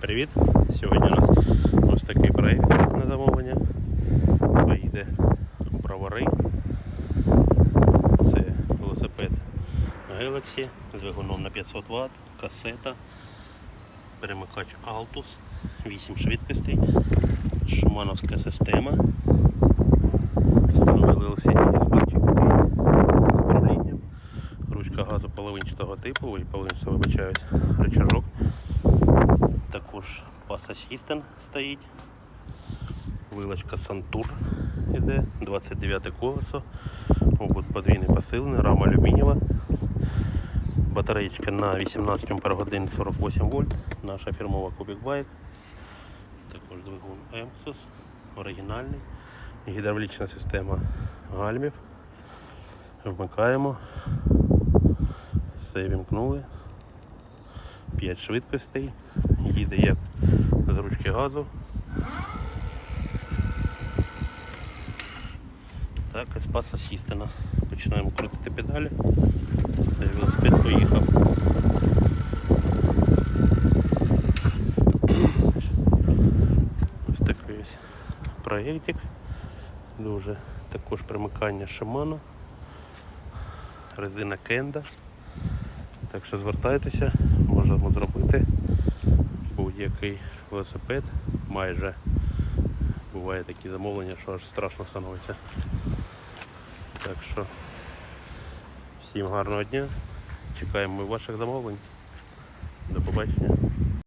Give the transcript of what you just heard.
привіт! Сьогодні у нас ось такий проєкт на замовлення. Поїде бровари. Це велосипед Galaxy з двигуном на 500 Вт, касета, перемикач Altus, 8 швидкостей, шумановська система. Встановили LCD дисплейчик такий з управлінням. Ручка газу половинчатого типу, ой, половинчатого вибачаюсь, рычажок. Також Pass Assistant стоїть. Вилочка Сантур іде, 29 колесо, обод подвійний посилений, рама алюмінієва. Батареєчка на 18 годин 48 вольт, наша фірмова Cubic Bike. Також двигун Emxus, оригінальний. Гідравлічна система гальмів. Вмикаємо. Все вімкнули. 5 швидкостей. Їде як з ручки газу. Так, і з паса сістена. Починаємо крутити педалі. Все, велосипед поїхав. Ось такий ось проєктик. Дуже також примикання Shimano. Резина Кенда. Так що звертайтеся, можемо зробити будь-який велосипед. Майже буває такі замовлення, що аж страшно становиться. Так що всім гарного дня. Чекаємо ми ваших замовлень. До побачення.